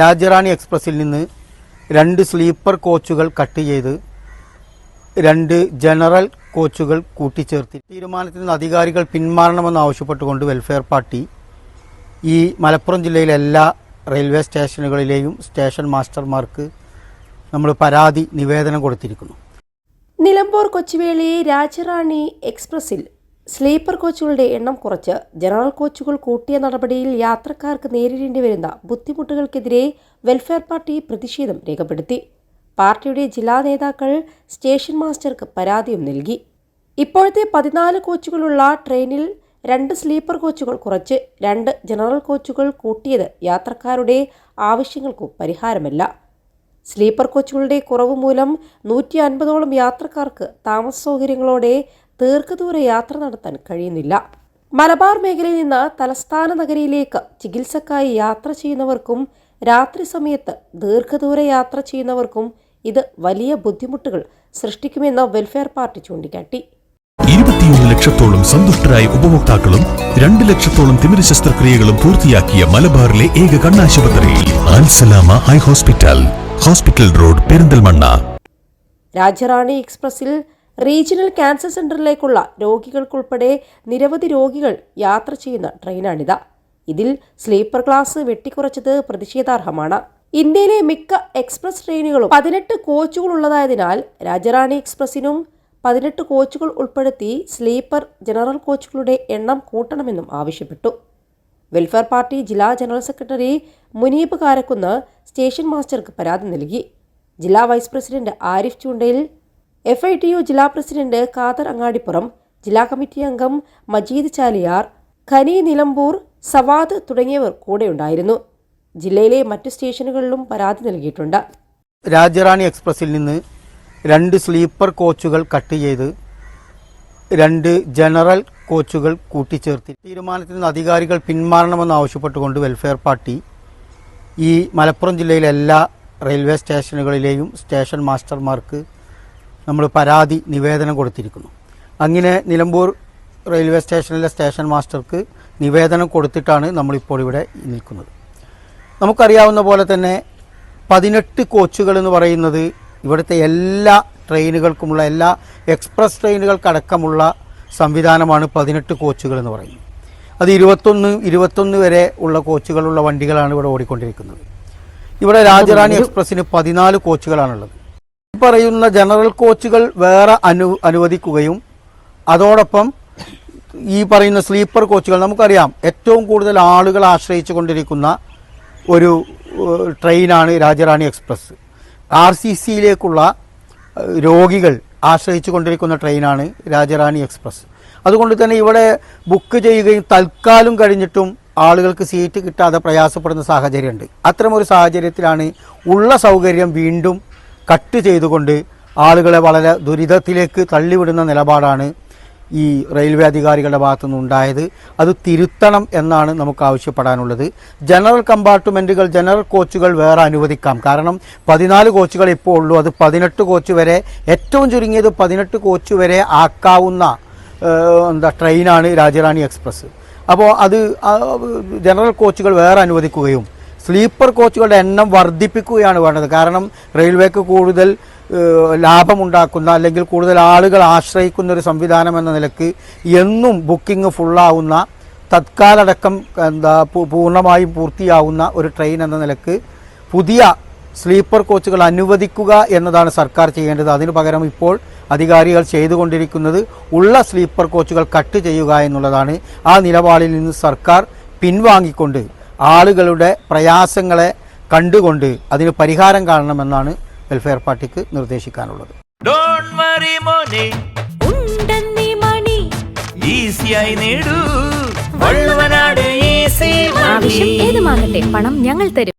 രാജ്യറാണി എക്സ്പ്രസ്സിൽ നിന്ന് രണ്ട് സ്ലീപ്പർ കോച്ചുകൾ കട്ട് ചെയ്ത് രണ്ട് ജനറൽ കോച്ചുകൾ കൂട്ടിച്ചേർത്തി. തീരുമാനത്തിൽ നിന്ന് അധികാരികൾ പിന്മാറണമെന്ന് ആവശ്യപ്പെട്ടുകൊണ്ട് വെൽഫെയർ പാർട്ടി ഈ മലപ്പുറം ജില്ലയിലെ എല്ലാ റെയിൽവേ സ്റ്റേഷനുകളിലെയും സ്റ്റേഷൻ മാസ്റ്റർമാർക്ക് നമ്മൾ പരാതി നിവേദനം കൊടുത്തിരിക്കുന്നു. നിലമ്പൂർ കൊച്ചുവേളി രാജറാണി എക്സ്പ്രസിൽ സ്ലീപ്പർ കോച്ചുകളുടെ എണ്ണം കുറച്ച് ജനറൽ കോച്ചുകൾ കൂട്ടിയ നടപടിയിൽ യാത്രക്കാർക്ക് നേരിടേണ്ടി വരുന്ന ബുദ്ധിമുട്ടുകൾക്കെതിരെ വെൽഫെയർ പാർട്ടി പ്രതിഷേധം രേഖപ്പെടുത്തി. പാർട്ടിയുടെ ജില്ലാ നേതാക്കൾ സ്റ്റേഷൻ മാസ്റ്റർക്ക് പരാതിയും നൽകി. ഇപ്പോഴത്തെ പതിനാല് കോച്ചുകളുള്ള ട്രെയിനിൽ രണ്ട് സ്ലീപ്പർ കോച്ചുകൾ കുറച്ച് രണ്ട് ജനറൽ കോച്ചുകൾ കൂട്ടിയത് യാത്രക്കാരുടെ ആവശ്യങ്ങൾക്കു പരിഹാരമല്ല. സ്ലീപ്പർ കോച്ചുകളുടെ കുറവ് മൂലം നൂറ്റി അൻപതോളം യാത്രക്കാർക്ക് താമസ സൗകര്യങ്ങളോടെ ദീർഘദൂര യാത്ര നടത്താൻ കഴിയുന്നില്ല. മലബാർ മേഖലയിൽ നിന്ന് തലസ്ഥാന നഗരിയിലേക്ക് ചികിത്സക്കായി യാത്ര ചെയ്യുന്നവർക്കും രാത്രി സമയത്ത് ദീർഘദൂര യാത്ര ചെയ്യുന്നവർക്കും ഇത് വലിയ ബുദ്ധിമുട്ടുകൾ സൃഷ്ടിക്കുമെന്ന് വെൽഫെയർ പാർട്ടി ചൂണ്ടിക്കാട്ടി. ഇരുപത്തിയൊന്ന് ലക്ഷത്തോളം സന്തുഷ്ടരായ ഉപഭോക്താക്കളും രണ്ട് ലക്ഷത്തോളം തിമിര ശസ്ത്രക്രിയകളും പൂർത്തിയാക്കിയ മലബാറിലെ ഏക കണ്ണാശുപത്രിയിൽ ആൻസലാമ eye hospital hospital road Perinthalmanna. Rajyarani എക്സ്പ്രസിൽ regional cancer സെന്ററിലേക്കുള്ള രോഗികൾക്കുൾപ്പെടെ നിരവധി രോഗികൾ യാത്ര ചെയ്യുന്ന ട്രെയിനാണിത്. ഇതിൽ സ്ലീപ്പർ ക്ലാസ് വെട്ടിക്കുറച്ചത് പ്രതിഷേധാർഹമാണ്. ഇന്ത്യയിലെ മിക്ക എക്സ്പ്രസ് ട്രെയിനുകളും പതിനെട്ട് കോച്ചുകൾ ഉള്ളതായതിനാൽ രാജറാണി എക്സ്പ്രസിനും പതിനെട്ട് കോച്ചുകൾ ഉൾപ്പെടുത്തി സ്ലീപ്പർ ജനറൽ കോച്ചുകളുടെ എണ്ണം കൂട്ടണമെന്നും ആവശ്യപ്പെട്ടു. വെൽഫെയർ പാർട്ടി ജില്ലാ general secretary Muneeb Karakkunnu station മാസ്റ്റർക്ക് പരാതി നൽകി. ജില്ലാ vice president Arif Choondayil F I T U ജില്ലാ പ്രസിഡന്റ് ഖാദർ അങ്ങാടിപ്പുറം ജില്ലാ കമ്മിറ്റി അംഗം മജീദ് ചാലിയാർ ഖനി നിലമ്പൂർ സവാദ് തുടങ്ങിയവർ കൂടെയുണ്ടായിരുന്നു. ജില്ലയിലെ മറ്റു സ്റ്റേഷനുകളിലും പരാതി നൽകിയിട്ടുണ്ട്. രാജ്യറാണി എക്സ്പ്രസിൽ നിന്ന് രണ്ട് സ്ലീപ്പർ കോച്ചുകൾ കട്ട് ചെയ്ത് രണ്ട് ജനറൽ കോച്ചുകൾ കൂട്ടിച്ചേർത്തി. തീരുമാനത്തിൽ നിന്ന് അധികാരികൾ പിന്മാറണമെന്ന് ആവശ്യപ്പെട്ടുകൊണ്ട് വെൽഫെയർ പാർട്ടി ഈ മലപ്പുറം ജില്ലയിലെ എല്ലാ റെയിൽവേ സ്റ്റേഷനുകളിലെയും സ്റ്റേഷൻ മാസ്റ്റർമാർക്ക് നമ്മൾ പരാതി നിവേദനം കൊടുത്തിരിക്കുന്നു. അങ്ങനെ നിലമ്പൂർ റെയിൽവേ സ്റ്റേഷനിലെ സ്റ്റേഷൻ മാസ്റ്റർക്ക് നിവേദനം കൊടുത്തിട്ടാണ് നമ്മളിപ്പോൾ ഇവിടെ നിൽക്കുന്നത്. നമുക്കറിയാവുന്ന പോലെ തന്നെ പതിനെട്ട് കോച്ചുകൾ എന്ന് പറയുന്നത് ഇവിടുത്തെ എല്ലാ ട്രെയിനുകൾക്കുമുള്ള എല്ലാ എക്സ്പ്രസ് ട്രെയിനുകൾക്കടക്കമുള്ള സംവിധാനമാണ് പതിനെട്ട് കോച്ചുകൾ എന്ന് പറയുന്നത്. അത് ഇരുപത്തൊന്ന് ഇരുപത്തൊന്ന് വരെ ഉള്ള കോച്ചുകളുള്ള വണ്ടികളാണ് ഇവിടെ ഓടിക്കൊണ്ടിരിക്കുന്നത്. ഇവിടെ രാജറാണി എക്സ്പ്രസ്സിന് പതിനാല് കോച്ചുകളാണുള്ളത്. പറയുന്ന ജനറൽ കോച്ചുകൾ വേറെ അനു അനുവദിക്കുകയും അതോടൊപ്പം ഈ പറയുന്ന സ്ലീപ്പർ കോച്ചുകൾ നമുക്കറിയാം ഏറ്റവും കൂടുതൽ ആളുകൾ ആശ്രയിച്ചു കൊണ്ടിരിക്കുന്ന ഒരു ട്രെയിനാണ് രാജറാണി എക്സ്പ്രസ്. ആർ സി സിയിലേക്കുള്ള രോഗികൾ ആശ്രയിച്ചു കൊണ്ടിരിക്കുന്ന ട്രെയിനാണ് രാജറാണി എക്സ്പ്രസ്. അതുകൊണ്ട് തന്നെ ഇവിടെ ബുക്ക് ചെയ്യുകയും തൽക്കാലം കഴിഞ്ഞിട്ടും ആളുകൾക്ക് സീറ്റ് കിട്ടാതെ പ്രയാസപ്പെടുന്ന സാഹചര്യമുണ്ട്. അത്തരമൊരു സാഹചര്യത്തിലാണ് ഉള്ള സൗകര്യം വീണ്ടും കട്ട് ചെയ്തുകൊണ്ട് ആളുകളെ വളരെ ദുരിതത്തിലേക്ക് തള്ളിവിടുന്ന നിലപാടാണ് ഈ റെയിൽവേ അധികാരികളുടെ ഭാഗത്തുനിന്ന് ഉണ്ടായത്. അത് തിരുത്തണം എന്നാണ് നമുക്ക് ആവശ്യപ്പെടാനുള്ളത്. ജനറൽ കമ്പാർട്ട്മെന്റുകൾ ജനറൽ കോച്ചുകൾ വേറെ അനുവദിക്കാം. കാരണം പതിനാല് കോച്ചുകൾ ഇപ്പോൾ ഉള്ളൂ. അത് പതിനെട്ട് കോച്ച് വരെ ഏറ്റവും ചുരുങ്ങിയത് പതിനെട്ട് കോച്ച് വരെ ആക്കാവുന്ന എന്താ ട്രെയിനാണ് രാജറാണി എക്സ്പ്രസ്. അപ്പോൾ അത് ജനറൽ കോച്ചുകൾ വേറെ അനുവദിക്കുകയും സ്ലീപ്പർ കോച്ചുകളുടെ എണ്ണം വർദ്ധിപ്പിക്കുകയാണ് വേണ്ടത്. കാരണം റെയിൽവേക്ക് കൂടുതൽ ലാഭമുണ്ടാക്കുന്ന അല്ലെങ്കിൽ കൂടുതൽ ആളുകൾ ആശ്രയിക്കുന്ന ഒരു സംവിധാനം എന്ന നിലയ്ക്ക് എന്നും ബുക്കിംഗ് ഫുള്ളാവുന്ന തത്കാലടക്കം എന്താ പൂർണമായും പൂർത്തിയാവുന്ന ഒരു ട്രെയിൻ എന്ന നിലയ്ക്ക് പുതിയ സ്ലീപ്പർ കോച്ചുകൾ അനുവദിക്കുക എന്നതാണ് സർക്കാർ ചെയ്യേണ്ടത്. അതിനു പകരം ഇപ്പോൾ അധികാരികൾ ചെയ്തുകൊണ്ടിരിക്കുന്നത് ഉള്ള സ്ലീപ്പർ കോച്ചുകൾ കട്ട് ചെയ്യുക എന്നുള്ളതാണ്. ആ നിലപാടിൽ നിന്ന് സർക്കാർ പിൻവാങ്ങിക്കൊണ്ട് ആളുകളുടെ പ്രയാസങ്ങളെ കണ്ടുകൊണ്ട് അതിന് പരിഹാരം കാണണമെന്നാണ് വെൽഫെയർ പാർട്ടിക്ക് നിർദ്ദേശിക്കാനുള്ളത്. ഡോണ്ട് വറി മോനെ. ഉണ്ടെന്നീ മണി. ഈസിയായി നേടൂ. വള്ളുവനാട് ഈസി ആവശ്യം ഏതുമാകട്ടെ പണം ഞങ്ങൾ തരും.